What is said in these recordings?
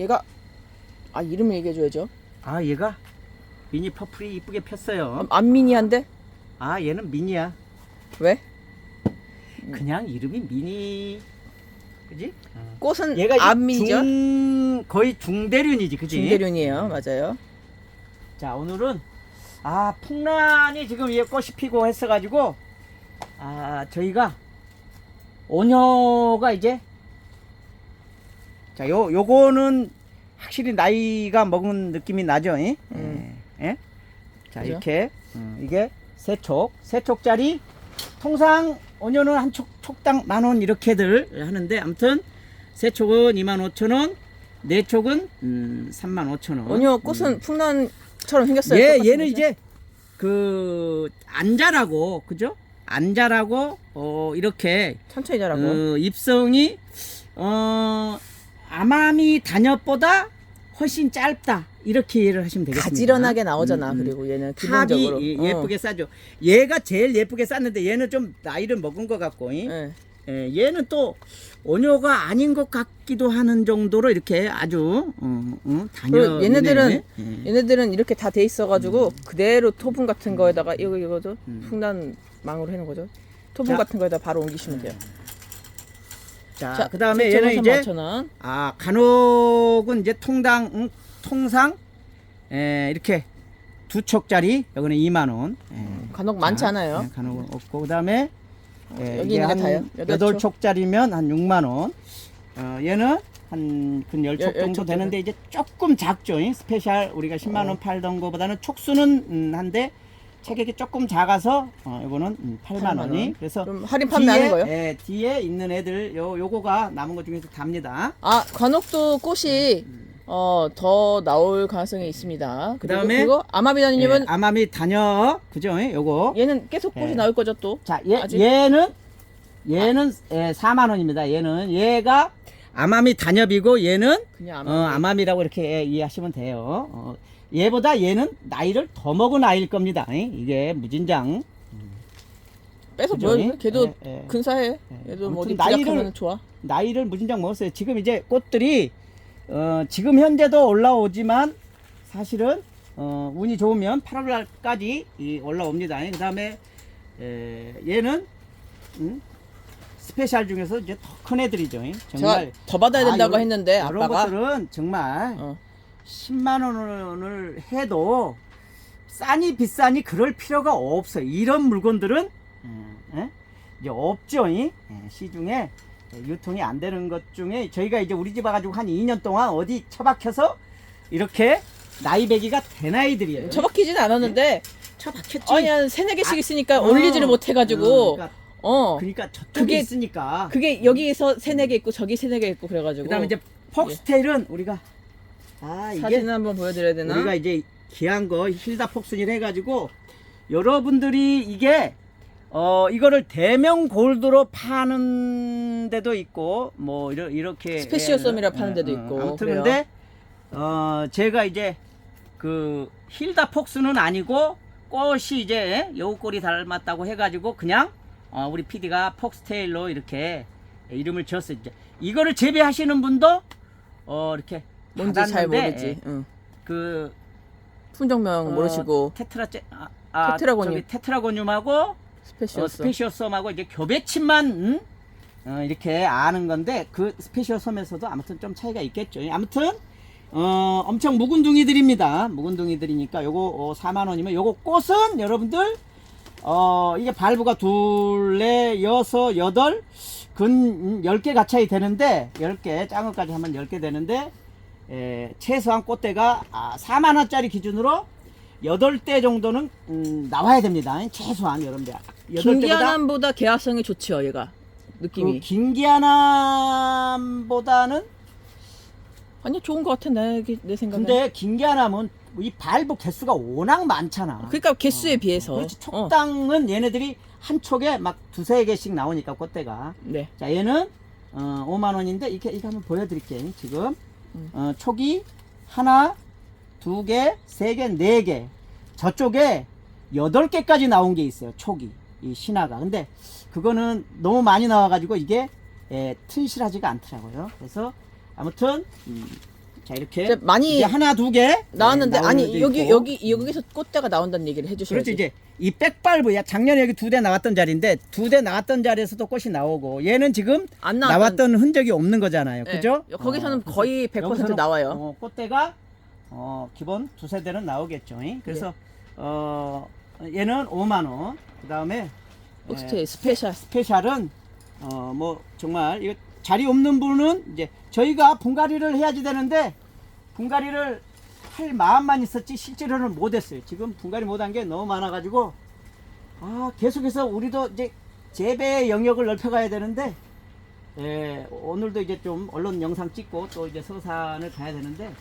얘가 아 이름을 얘기해줘야죠. 아 얘가 미니 퍼플이 이쁘게 폈어요. 안 미니한데 아 얘는 미니야. 왜? 그냥 이름이 미니. 그지? 꽃은 얘가 이제 안 미니죠. 중 거의 중대륜이지, 그지? 중대륜이에요, 맞아요. 자 오늘은 아 풍란이 지금 얘 꽃이 피고 했어가지고 아 저희가 오녀가 이제 자 요 요거는 확실히 나이가 먹은 느낌이 나죠, 예? 음. 예? 예? 자 그죠? 이렇게 음, 이게 세 촉, 세 촉짜리 통상 오녀는 한 촉, 촉당 만 원 이렇게들 하는데 아무튼 세 촉은 2만 5천 원, 네 촉은 음, 3만 5천 원. 오녀 꽃은 풍란처럼 생겼어요. 얘 똑같은 얘는 거죠? 이제 그 안 자라고 그죠? 안 자라고 어 이렇게 천천히 자라고. 어, 입성이 어 아마미 단엽보다 훨씬 짧다 이렇게 이해를 하시면 되겠습니다. 가지런하게 나오잖아. 음, 음. 그리고 얘는 탑이 기본적으로 예- 어. 예쁘게 싸죠. 얘가 제일 예쁘게 쌌는데 얘는 좀 나이를 먹은 것 같고, 이? 예. 예, 얘는 또 오녀가 아닌 것 같기도 하는 정도로 이렇게 아주 어, 어, 단엽. 그리고 얘네들은 예. 얘네들은 이렇게 다 돼 있어가지고 그대로 토분 같은 거에다가 이거 이거도 음. 풍란 망으로 해놓은 거죠. 토분 자. 같은 거에다 바로 옮기시면 돼요. 자, 그다음에 얘는 이제 3,000원. 아 간혹은 이제 통당 응, 통상 에, 이렇게 두 촉짜리 여기는 2만 원. 예. 간혹 많지 자, 않아요. 예, 간혹은 없고 그다음에 예, 여기 이게 있는 거한 다요? 여덟 여덟 촉? 촉짜리면 한 6만 원. 어, 얘는 한근 열- 10촉 열 정도 촉 되는데 이제 조금 작죠. 이 스페셜 우리가 10만 원 어. 팔던 거보다는 촉수는 음, 한데 체격이 조금 작아서 어, 이거는 음, 8만 8만 원이. 원. 그래서 그럼 할인 판매하는 거예요? 예, 뒤에 있는 애들 요 요거가 남은 것 중에서 답니다. 아 간혹도 꽃이 어, 더 나올 가능성이 있습니다. 그리고 그다음에 그리고 아마비다님은 예, 아마미 다녀 그죠? 예, 요거. 얘는 계속 꽃이 예. 나올 거죠 또. 자, 얘, 아직? 얘는 얘는 예, 4만 원입니다. 얘는 얘가 아마미 단엽이고 얘는 그냥 어, 아마 아마미라고 이렇게 예, 이해하시면 돼요. 어, 얘보다 얘는 나이를 더 먹은 아이일 겁니다. 예? 이게 무진장. 빼서 그죠? 보여. 걔도 예, 예. 근사해. 예. 얘도 뭐 어디 나이를- 좋아. 나이를 무진장 먹었어요. 지금 이제 꽃들이 어, 지금 현재도 올라오지만 사실은 어, 운이 좋으면 8월까지 이 올라옵니다. 그 다음에 얘는 음, 스페셜 중에서 이제 더 큰 애들이죠. 정말 더 받아야 아, 된다고 요런- 했는데 이런 아빠가 것들은 정말 어. 10만 원을 해도 싸니 비싸니 그럴 필요가 없어요. 이런 물건들은 음, 예? 이제 없죠. 이? 예, 시중에 유통이 안 되는 것 중에 저희가 이제 우리 집 와가지고 한 2년 동안 어디 처박혀서 이렇게 나이 배기가 된 아이들이에요. 처박히진 않았는데 처박혔지. 아니 한 세네 개씩 아, 있으니까 어, 올리지를 못해가지고 어, 그러니까, 어 그러니까 저쪽에 그게- 있으니까. 그게 여기에서 세네 개 있고 저기 세네 개 있고 그래가지고 그다음에 이제 폭스테일은 우리가 아 이게 사진 한번 보여드려야 되나? 우리가 이제 귀한 거 힐다 폭순이를 해가지고 여러분들이 이게 어 이거를 대명 골드로 파는 데도 있고 뭐 이러, 이렇게 스페시얼 썸이라 예, 파는 데도 어, 있고 아무튼 그래요. 근데 어 제가 이제 그 힐다 폭스는 아니고 꽃이 이제 여우꼬리 닮았다고 해가지고 그냥 어, 우리 PD가 폭스테일로 이렇게 이름을 지었어요. 이제 이거를 재배하시는 분도 어 이렇게 뭔지 잘 받았는데, 모르지. 예, 응. 그 품종명 모르시고 어, 테트라 제 아, 아 테트라고늄. 저기 테트라고늄하고 스페시얼 어, 썸. 스페시오섬하고 이제 교배침만 음? 어, 이렇게 아는 건데 그 스페시오섬에서도 아무튼 좀 차이가 있겠죠. 아무튼 어, 엄청 묵은 둥이들입니다. 묵은 둥이들이니까 요거 어, 4만 원이면 요거 꽃은 여러분들 어, 이게 발부가 둘, 넷, 여섯, 여덟 근 음, 10개 가차이 되는데 10개 작은 것까지 하면 10개 되는데 에, 최소한 꽃대가 아, 4만 원짜리 기준으로 8대 정도는 음, 나와야 됩니다. 최소한 여러분들. 여덟 대보다 김기아남보다 계약성이 좋지요, 얘가 느낌이. 그 김기아남보다는 아니 좋은 것 같아 내, 내 생각에. 근데 김기아남은 이 발부 개수가 워낙 많잖아. 그러니까 개수에 비해서. 그렇지 어. 촉당은 얘네들이 한 촉에 막 두세 개씩 나오니까 꽃대가. 네. 자 얘는 어, 5만 원인데 이렇게 이거 한번 보여드릴게요. 지금 음. 어, 촉이 하나, 두 개, 세 개, 네 개. 저쪽에 여덟 개까지 나온 게 있어요. 촉이 이 신화가. 근데 그거는 너무 많이 나와가지고 이게 예, 튼실하지가 않더라고요. 그래서 아무튼 음, 자 이렇게 이제 많이 이제 하나 두 개 나왔는데 네, 아니 여기. 여기 여기서 꽃대가 나온다는 얘기를 해주셔야지. 그렇죠 이제 이 백발브야 작년에 여기 두 대 나왔던 자리인데 두 대 나왔던 자리에서도 꽃이 나오고 얘는 지금 안 나왔던- 나왔던 흔적이 없는 거잖아요 네. 그죠 거기서는 어, 거의 그래서 100% 여기서는, 나와요. 어, 꽃대가 어, 기본 두세 대는 나오겠죠 잉? 그래서 네. 어, 얘는 5만 원 그 다음에 옥스테이 예, 스페셜. 스페셜은 어 뭐 정말 이거 자리 없는 분은 이제 저희가 분갈이를 해야지 되는데 분갈이를 할 마음만 있었지 실제로는 못했어요. 지금 분갈이 못한 게 너무 많아가지고 아 계속해서 우리도 이제 재배 영역을 넓혀가야 되는데 예, 오늘도 이제 좀 언론 영상 찍고 또 이제 서산을 가야 되는데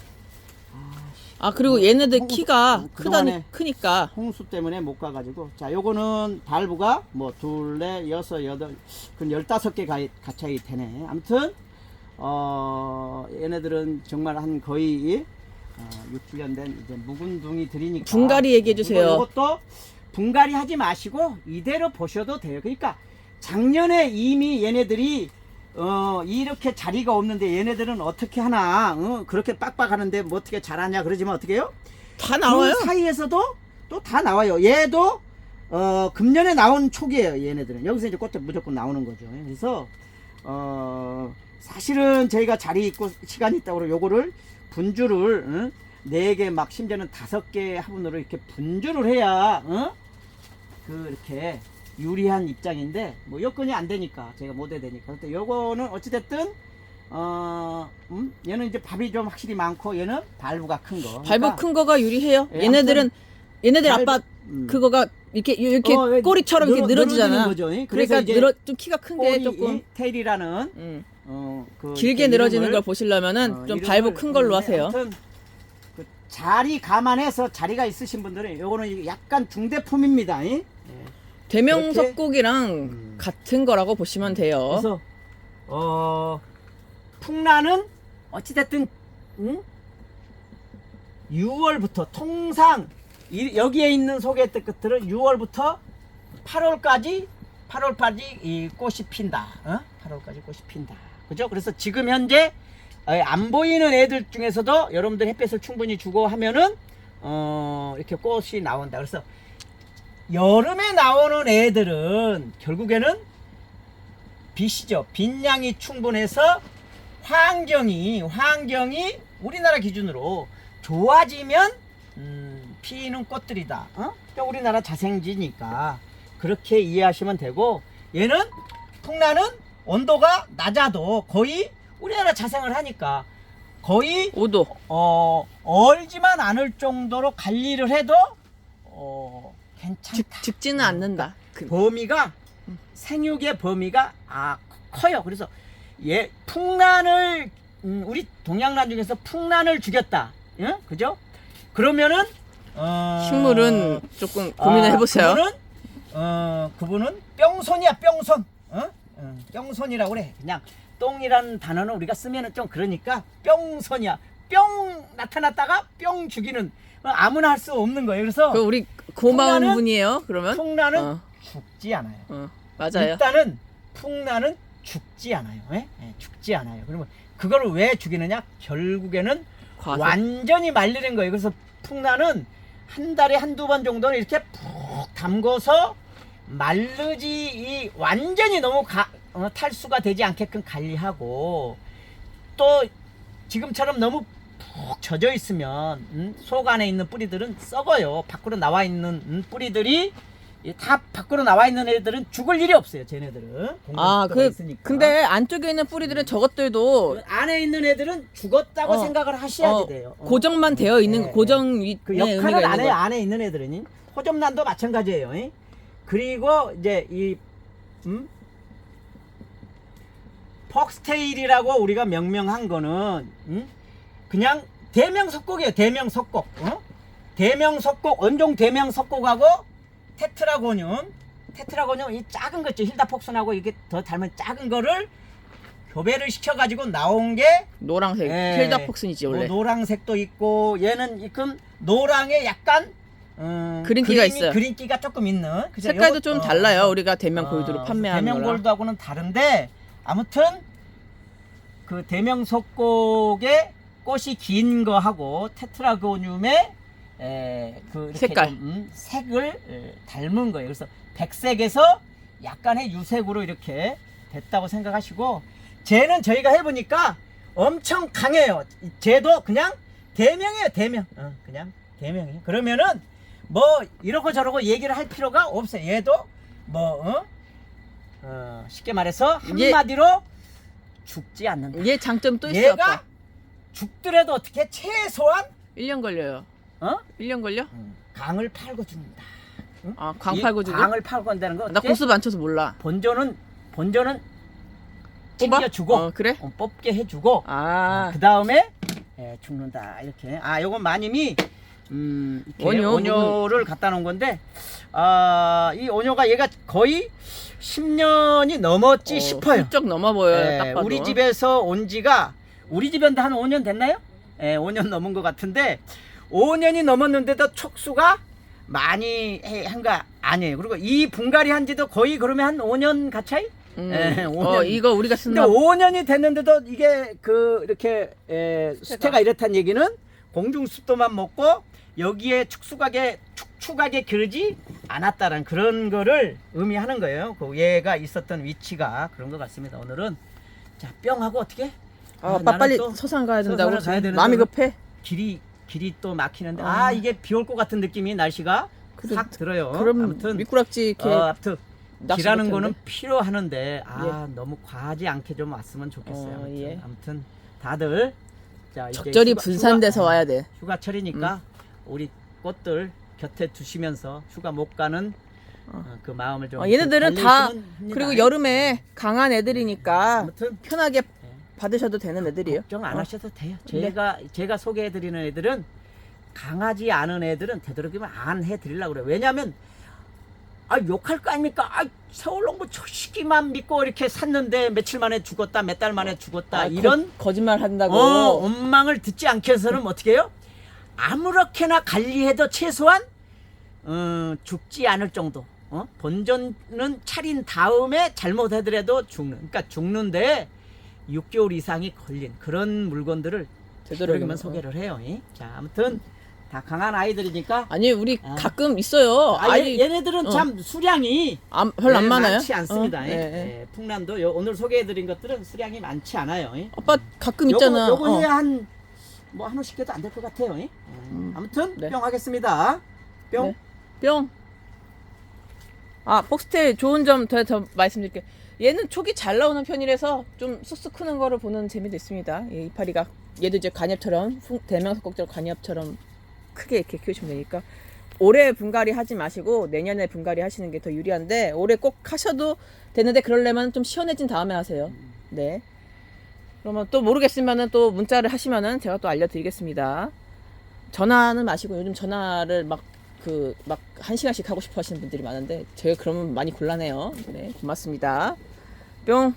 아 그리고 얘네들 어, 키가 어, 그동안에 크다니 크니까. 홍수 때문에 못 가가지고. 자 요거는 발부가 뭐 둘레 여섯 여덟 그 열다섯 개 가- 가차이 되네. 아무튼 어 얘네들은 정말 한 거의 어, 6, 7년 된 이제 묵은둥이 들이니까. 분갈이 얘기해 주세요. 이거- 이것도 분갈이 하지 마시고 이대로 보셔도 돼요. 그러니까 작년에 이미 얘네들이 어 이렇게 자리가 없는데 얘네들은 어떻게 하나 어, 그렇게 빡빡하는데 뭐 어떻게 잘하냐 그러지만 어떻게 해요? 다 나와요. 그 사이에서도 또 다 나와요. 얘도 어 금년에 나온 초기예요. 얘네들은 여기서 이제 꽃대 무조건 나오는 거죠. 그래서 어 사실은 저희가 자리 있고 시간이 있다고 그러 요거를 분주를 응? 네개 막 심지어는 다섯 개 화분으로 이렇게 분주를 해야 어? 그 이렇게 유리한 입장인데 뭐 여건이 안 되니까 제가 못 해야 되니까 근데 요거는 어찌 됐든 어 음? 얘는 이제 밥이 좀 확실히 많고 얘는 발부가 큰 거. 발부 그러니까 큰 거가 유리해요. 예, 얘네들은 얘네들 발- 아빠 음. 그거가 이렇게 이렇게 어, 왜 꼬리처럼 이렇게 늘어- 늘어지잖아. 늘어지는 거죠. 예? 그러니까 늘어 좀 키가 큰게 꼬리 조금 테일이라는 음, 어, 그 길게 늘어지는 이름을- 걸 보시려면은 어, 좀 발부 큰 걸로 했는데 하세요. 아무튼 그 자리 감안해서 자리가 있으신 분들은 요거는 약간 중대품입니다. 예? 대명석곡이랑 음. 같은 거라고 보시면 돼요. 그래서 어 풍란은 어찌됐든 응? 6월부터 통상 이- 여기에 있는 소개했던 것들은 6월부터 8월까지 8월까지 이 꽃이 핀다. 어? 8월까지 꽃이 핀다. 그죠? 그래서 지금 현재 어, 안 보이는 애들 중에서도 여러분들 햇볕을 충분히 주고 하면은 어 이렇게 꽃이 나온다. 그래서 여름에 나오는 애들은 결국에는 빛이죠. 빛량이 충분해서 환경이 환경이 우리나라 기준으로 좋아지면 음, 피는 꽃들이다. 어? 그러니까 우리나라 자생지니까 그렇게 이해하시면 되고 얘는 풍란은 온도가 낮아도 거의 우리나라 자생을 하니까 거의 5도. 어 얼지만 않을 정도로 관리를 해도 어 괜찮다. 죽, 죽지는 않는다. 그, 범위가 생육의 범위가 아 커요. 그래서 얘 풍란을 음, 우리 동양란 중에서 풍란을 죽였다. 예? 그죠? 그러면은 어, 식물은 조금 고민을 아, 해보세요. 그분은 어 그분은 뿅손이야 뿅손. 어? 어, 뿅손이라고 그래. 그냥 똥이라는 단어는 우리가 쓰면은 좀 그러니까 뿅손이야. 뿅 나타났다가 뿅 죽이는 어, 아무나 할 수 없는 거예요. 그래서 그 우리 고마운 풍란은- 분이에요. 그러면 풍란은 어. 죽지 않아요. 어, 맞아요. 일단은 풍란은 죽지 않아요. 예? 예, 죽지 않아요. 그러면 그걸 왜 죽이느냐? 결국에는 과습. 완전히 말리는 거예요. 그래서 풍란은 한 달에 한두 번 정도는 이렇게 푹 담궈서 말르지 이 완전히 너무 가- 어, 탈수가 되지 않게끔 관리하고 또 지금처럼 너무 푹 젖어 있으면 음, 속 안에 있는 뿌리들은 썩어요. 밖으로 나와 있는 음, 뿌리들이 이다 밖으로 나와 있는 애들은 죽을 일이 없어요. 쟤네들은 아, 그 있으니까. 근데 안쪽에 있는 뿌리들은 저것들도 안에 있는 애들은 죽었다고 어, 생각을 하셔야지 어, 돼요. 어. 고정만 되어 있는 네, 고정 위그 네, 역할을 의미가 안 있는 해요. 거. 안에 있는 애들은 호접란도 마찬가지예요. 이. 그리고 이제 이 음? 퍽스테일이라고 우리가 명명한 거는 음? 그냥 대명석곡이에요. 대명석곡. 어? 대명석곡 원종 대명석곡하고 테트라고늄 테트라고늄 이 작은 거 있죠. 힐다폭슨하고 이게 더 닮은 작은 거를 교배를 시켜가지고 나온 게 노란색 예. 힐다 폭슨이지 원래. 뭐 노랑색도 있고 얘는 지금 노랑에 약간 음, 그린기가 그림이- 있어요. 그린기가 조금 있는 그죠? 색깔도 요거- 좀 어, 달라요. 우리가 대명 어, 골드로 판매하는 대명 거랑. 골드하고는 다른데 아무튼 그 대명 석곡의 꽃이 긴 거하고 테트라고늄의 에, 그 색깔. 좀, 음, 색을 에, 닮은 거예요. 그래서 백색에서 약간의 유색으로 이렇게 됐다고 생각하시고 쟤는 저희가 해보니까 엄청 강해요. 쟤도 그냥 대명이에요, 대명. 어, 그냥 대명이에요. 그러면은 뭐 이러고 저러고 얘기를 할 필요가 없어요. 얘도 뭐 어? 어, 쉽게 말해서 얘- 한마디로 죽지 않는다. 얘 장점 또 있어 얘가 아빠. 죽더라도 어떻게 최소한 1년 걸려요. 어? 1년 걸려? 강을 팔고 죽는다. 아, 광 이 팔고 주고? 강을 팔고 한다는 거 나 어떻게? 고수 안 쳐서 몰라. 본전은 본전은 뽑아? 챙겨주고 어, 그래? 어, 뽑게 해주고 아, 그 다음에 죽는다 이렇게 아 요건 마님이 음 이렇게 원효, 원효를 갖다 놓은 건데 아이 원효가 얘가 거의 10년이 넘었지 어, 싶어요. 훌쩍 넘어 보여요. 예, 딱 봐도. 우리 집에서 온 지가 우리 집인데 한 5년 됐나요? 예, 5년 넘은 것 같은데 5년이 넘었는데도 촉수가 많이 한 거 아니에요. 그리고 이 분갈이 한 지도 거의 그러면 한 5년 가차이? 음. 예, 어, 5년. 이거 우리가 근데 쓴다. 5년이 됐는데도 이게 그 이렇게 에, 수태가 이렇다는 얘기는 공중 습도만 먹고 여기에 축수각에 축축하게 기르지 않았다는 그런 거를 의미하는 거예요. 그 얘가 있었던 위치가 그런 것 같습니다. 오늘은 자 뿅 하고 어떻게 아, 아, 아빠 나는 빨리 또 서산 가야 된다고. 서산을 가야 되는데 마음이 오늘- 급해. 길이 길이 또 막히는데 아. 아 이게 비 올 것 같은 느낌이 날씨가 그래, 싹 들어요. 그럼 아무튼 미꾸락지 이렇게 어, 아무튼 낚시 길하는 못했는데. 거는 필요하는데 아 너무 과하지 않게 좀 왔으면 좋겠어요. 어, 아무튼, 예. 아무튼 다들 자 이제 적절히 휴가- 분산돼서 휴가, 와야 돼. 휴가철이니까 우리 꽃들 곁에 두시면서 휴가 못 가는 어. 어, 그 마음을 좀 어, 얘네들은 다 합니다. 그리고 여름에 강한 애들이니까 아무튼 편하게 받으셔도 되는 애들이에요. 걱정 안 어. 하셔도 돼요. 네. 제가 제가 소개해 드리는 애들은 강하지 않은 애들은 되도록이면 안 해 드리려고 그래요. 왜냐하면 아 욕할 거 아닙니까? 아 서울농부 저 시기만 믿고 이렇게 샀는데 며칠 만에 죽었다, 몇 달 만에 죽었다 아, 이런 거, 짓말 한다고. 어, 원망을 듣지 않게 해서는 어떻게 해요? 아무렇게나 관리해도 최소한 어, 죽지 않을 정도. 어? 본전은 차린 다음에 잘못하더라도 죽는. 그러니까 죽는데 6개월 이상이 걸린 그런 물건들을 되도록이면 되도록이면 소개를 해요. 이. 자, 아무튼 다 강한 아이들이니까. 아니 우리 아. 가끔 있어요. 아, 아 이 얘, 얘네들은 어. 참 수량이 안, 별로 안 네, 많아요. 많지 않습니다. 어, 예. 예, 예. 예, 풍란도 요, 오늘 소개해드린 것들은 수량이 많지 않아요. 예. 아빠 가끔 있잖아. 요거, 요거 어. 해야 한, 뭐, 한 호씩 해도 안 될 것 같아요. 예. 음. 아무튼, 네. 뿅 하겠습니다. 뿅. 네. 뿅. 아, 폭스테일 좋은 점 더 더 말씀드릴게요. 얘는 촉이 잘 나오는 편이라서 좀 쑥쑥 크는 거를 보는 재미도 있습니다. 이 이파리가 얘도 이제 관엽처럼 풍- 대명사국적 관엽처럼 크게 이렇게 키우시면 되니까 올해 분갈이 하지 마시고 내년에 분갈이 하시는 게 더 유리한데 올해 꼭 하셔도 되는데 그러려면 좀 시원해진 다음에 하세요. 네. 그러면 또 모르겠으면은 또 문자를 하시면은 제가 또 알려드리겠습니다. 전화는 마시고 요즘 전화를 막 그 막 한 시간씩 하고 싶어 하시는 분들이 많은데 제가 그러면 많이 곤란해요. 네, 고맙습니다. 뿅.